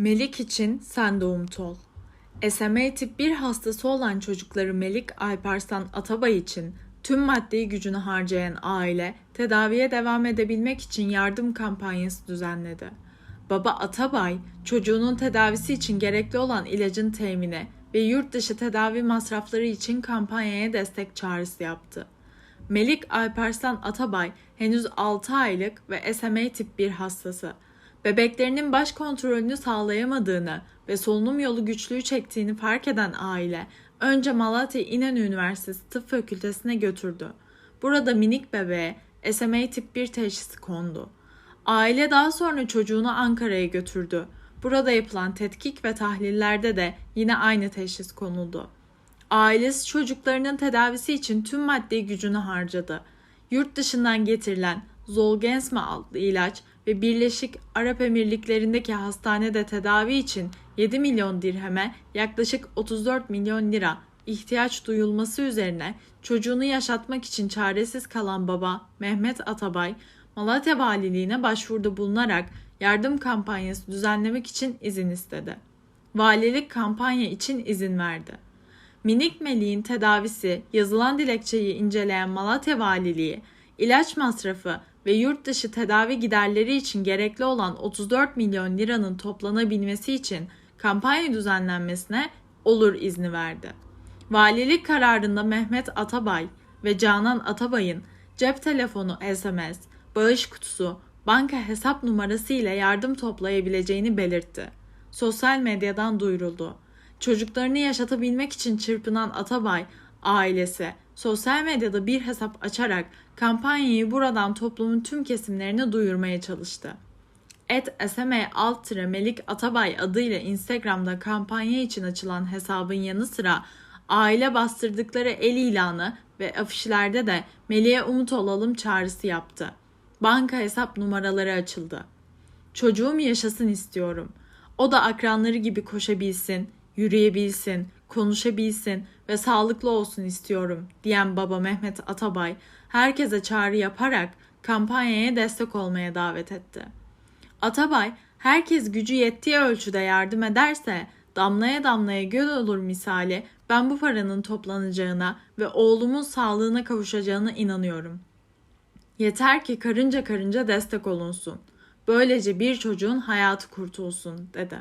Melik için sen umut ol. SMA tip 1 hastası olan çocukları Melik Alparslan Atabay için tüm maddi gücünü harcayan aile tedaviye devam edebilmek için yardım kampanyası düzenledi. Baba Atabay çocuğunun tedavisi için gerekli olan ilacın temini ve yurt dışı tedavi masrafları için kampanyaya destek çağrısı yaptı. Melik Alparslan Atabay henüz 6 aylık ve SMA tip 1 hastası. Bebeklerinin baş kontrolünü sağlayamadığını ve solunum yolu güçlüğü çektiğini fark eden aile önce Malatya İnönü Üniversitesi Tıp Fakültesine götürdü. Burada minik bebeğe SMA tip 1 teşhisi kondu. Aile daha sonra çocuğunu Ankara'ya götürdü. Burada yapılan tetkik ve tahlillerde de yine aynı teşhis konuldu. Ailesi çocuklarının tedavisi için tüm maddi gücünü harcadı. Yurt dışından getirilen Zolgensma adlı ilaç ve Birleşik Arap Emirlikleri'ndeki hastanede tedavi için 7 milyon dirheme yaklaşık 34 milyon lira ihtiyaç duyulması üzerine çocuğunu yaşatmak için çaresiz kalan baba Mehmet Atabay, Malatya Valiliğine başvuruda bulunarak yardım kampanyası düzenlemek için izin istedi. Valilik kampanya için izin verdi. Minik Melik'in tedavisi yazılan dilekçeyi inceleyen Malatya Valiliği, ilaç masrafı ve yurt dışı tedavi giderleri için gerekli olan 34 milyon liranın toplanabilmesi için kampanya düzenlenmesine olur izni verdi. Valilik kararında Mehmet Atabay ve Canan Atabay'ın cep telefonu SMS, bağış kutusu, banka hesap numarası ile yardım toplayabileceğini belirtti. Sosyal medyadan duyuruldu. Çocuklarını yaşatabilmek için çırpınan Atabay ailesi sosyal medyada bir hesap açarak kampanyayı buradan toplumun tüm kesimlerine duyurmaya çalıştı. Et SMA alt Melik Atabay adıyla Instagram'da kampanya için açılan hesabın yanı sıra aile bastırdıkları el ilanı ve afişlerde de Melih'e umut olalım çağrısı yaptı. Banka hesap numaraları açıldı. Çocuğum yaşasın istiyorum. O da akranları gibi koşabilsin, yürüyebilsin, konuşabilsin ve sağlıklı olsun istiyorum diyen baba Mehmet Atabay herkese çağrı yaparak kampanyaya destek olmaya davet etti. Atabay herkes gücü yettiği ölçüde yardım ederse damlaya damlaya göl olur misali ben bu paranın toplanacağına ve oğlumun sağlığına kavuşacağına inanıyorum. Yeter ki karınca karınca destek olunsun. Böylece bir çocuğun hayatı kurtulsun dedi.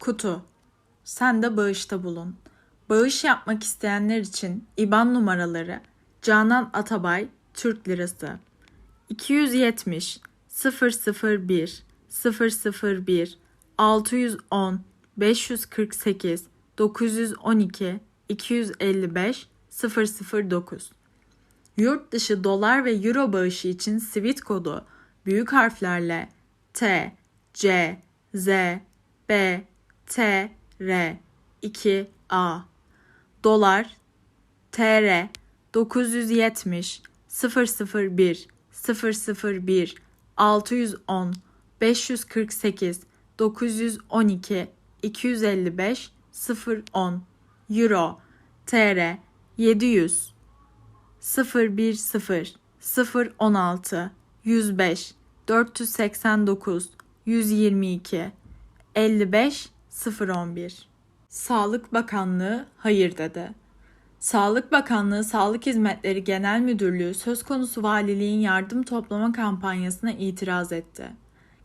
Kutu Sen de bağışta bulun. Bağış yapmak isteyenler için IBAN numaraları Canan Atabay Türk Lirası 270 001 001 610 548 912 255 009 Yurt dışı dolar ve euro bağışı için Swift kodu büyük harflerle T, C, Z, B, T, R. 2 A. Dolar. TR 970 001 001 610 548 912 255 010 Euro. TR 700 010 016 105 489 122 55 011 Sağlık Bakanlığı hayır dedi. Sağlık Bakanlığı Sağlık Hizmetleri Genel Müdürlüğü söz konusu valiliğin yardım toplama kampanyasına itiraz etti.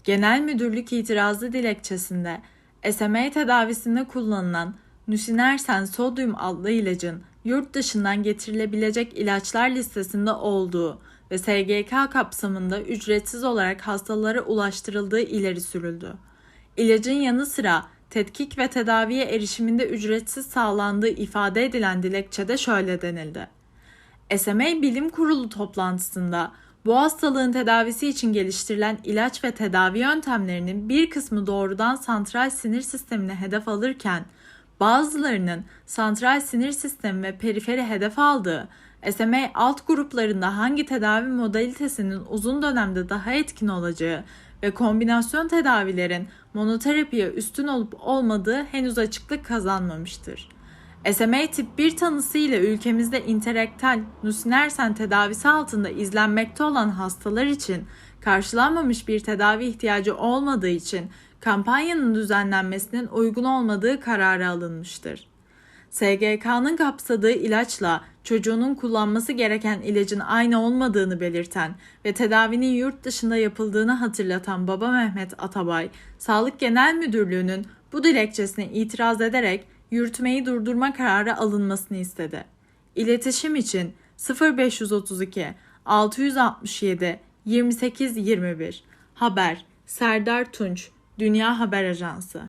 Genel Müdürlük itirazı dilekçesinde SMA tedavisinde kullanılan Nusinersen sodyum adlı ilacın yurt dışından getirilebilecek ilaçlar listesinde olduğu ve SGK kapsamında ücretsiz olarak hastalara ulaştırıldığı ileri sürüldü. İlacın yanı sıra tetkik ve tedaviye erişiminde ücretsiz sağlandığı ifade edilen dilekçede şöyle denildi. SMA Bilim Kurulu toplantısında bu hastalığın tedavisi için geliştirilen ilaç ve tedavi yöntemlerinin bir kısmı doğrudan santral sinir sistemine hedef alırken bazılarının santral sinir sistemi ve periferi hedef aldığı SMA alt gruplarında hangi tedavi modalitesinin uzun dönemde daha etkin olacağı ve kombinasyon tedavilerin monoterapiye üstün olup olmadığı henüz açıklık kazanmamıştır. SMA tip 1 tanısı ile ülkemizde interektal nusinersen tedavisi altında izlenmekte olan hastalar için karşılanmamış bir tedavi ihtiyacı olmadığı için kampanyanın düzenlenmesinin uygun olmadığı kararı alınmıştır. SGK'nın kapsadığı ilaçla çocuğunun kullanması gereken ilacın aynı olmadığını belirten ve tedavinin yurt dışında yapıldığını hatırlatan Baba Mehmet Atabay, Sağlık Genel Müdürlüğü'nün bu dilekçesine itiraz ederek yürütmeyi durdurma kararı alınmasını istedi. İletişim için 0532 667 28 21 Haber Serdar Tunç Dünya Haber Ajansı